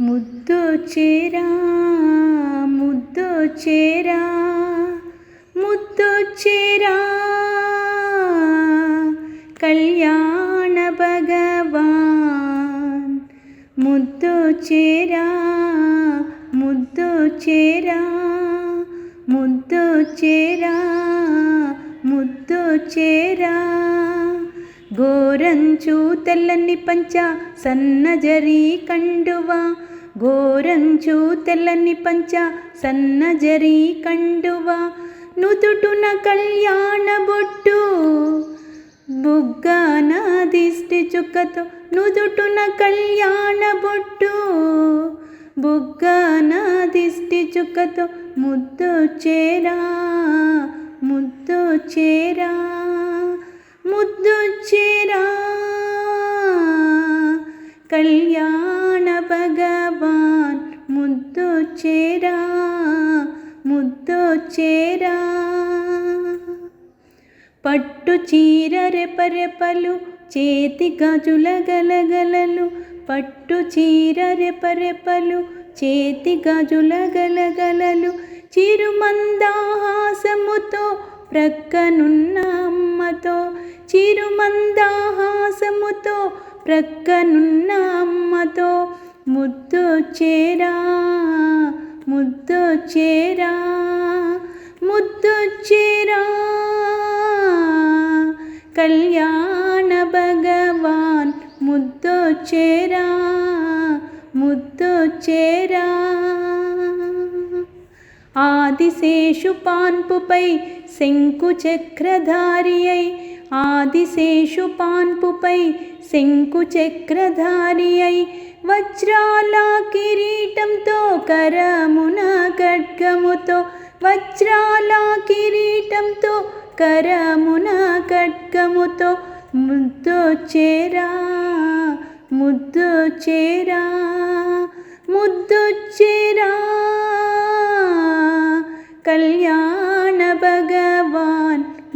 ముద్దు చేరా ముద్దు చేరా ముద్దు చేరా కళ్యాణ భగవాన్ ముద్దు చేరా ముద్దు చేరా ముద్దు చేరా ముద్దు చేరా గోరంచు తెల్లని పంచ సన్నజరి కండువ గోరంచు తెల్లని పంచ సన్నజరి కండువ నుదుటున కళ్యాణ బొట్టు. బుగ్గాన దిష్టి చుక్కతో నుదుటున కళ్యాణ బొట్టు. బుగ్గాన దిష్టి చుక్కతో ముద్దు చేరా ముద్దు చేరా ముద్దు చేరా. కళ్యాణ ముద్దొచ్చేరా చేరా ముద్దు పట్టు చీర రెపరెపలు చేతి గజుల గలగలలు. పట్టు చీర రెపరెపలు చేతి గజుల గలగలలు. చిరుమందాహాసముతో ప్రక్కనున్న అమ్మతో చిరుమందాహాసముతో ప్రక్కనున్న అమ్మతో ముద్దు ముద్దొచ్చేరా ముద్దొచ్చేరా కళ్యాణ భగవాన్ ముద్దొచ్చేరా ముద్దొచ్చేరా ఆదిశేషు పాన్పుపై శంకు చక్రధారి అయి ఆదిశేషు పాన్పుపై శంకు చక్రధారి అయి వజ్రాల కిరీటంతో కరమున ఖడ్గముతో వజ్రాల కిరీటంతో కరమున ఖడ్గముతో ముద్దు చేరా ముద్దు చేరా.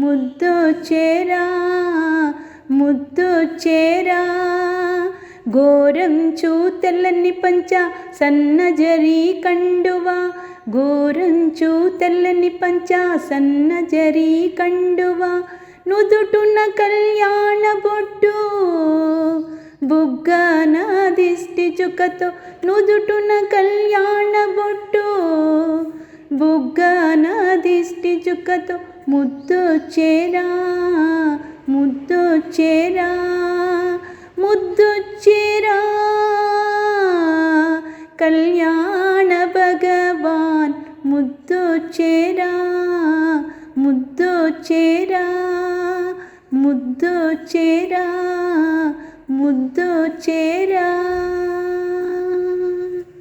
ముద్దు చేరా ముద్దు చేరా. ఘోరంచు తెల్లని పంచ సన్నజరి కండువ. ఘోరంచు తెల్లని పంచ సన్నజరి కండువా. నుదుటున కళ్యాణ బొట్టు బుగ్గన దిష్టి చుకతో నుదుటున కళ్యాణ బొట్టు. బుగ్గన దిష్టి చుక్కతో ముద్దొచ్చేరా ముద్దొచ్చేరా ముద్దొచ్చేరా కళ్యాణ భగవాన్ ముద్దొచ్చేరా ముద్దొచ్చేరా ముద్దొచ్చేరా ముద్దొచ్చేరా